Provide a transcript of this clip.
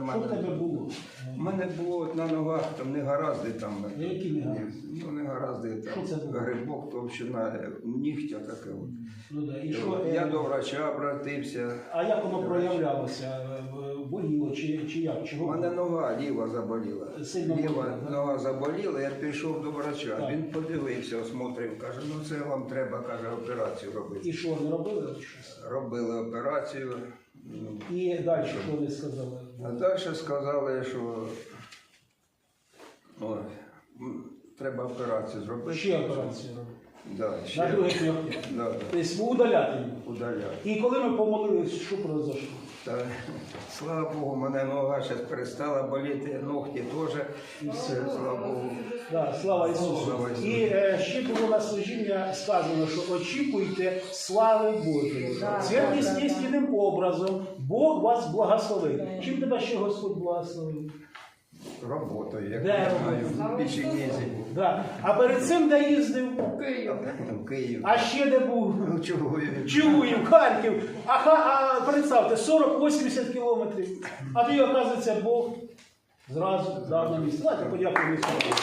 для Що в мене. тебе було? У мене було от на ногах там не гаразди там. Які негаразди? Ну не гаразди там. Що це було? Грибок, товщина, нігтя таке. От. Ну, да. І що, е, Я до врача обратився. А як воно проявлялося? Е, Боліло чи, чи як? У Чого? мене нога ліва заболіла. Сильно ліва боліла, да? нога заболіла, я пішов до врача. Так. Він подивився, осмотрив, каже, ну це вам треба, каже, операцію робити. І що, не робили щось? Робили операцію. І далі що вони сказали? А далі сказали, що о, треба операцію зробити. Ще операцію робили. Да, На ще. других. Да, да, Тобто удаляти її. удаляти. І коли ми помолились, що произошло? Та, слава Богу, мене нога зараз перестала боліти, ногті теж. І все, слава Богу. Да, слава Ісусу. Слава Ісусу. І е, ще було на служіння сказано, що очікуйте слави Божої. Святим естественним образом Бог вас благословить. Чим тебе ще Господь благословив? Роботою, як Де я знаю, в Печенізі. Да. А перед цим де їздив? В Київ. А ще де був? Ну чого я? Чугуїв, Харків. А, ха- а представте, 40-80 кілометрів. А тоді, оказується, Бог зразу дав на місце. Давайте подякуємо Ісусу.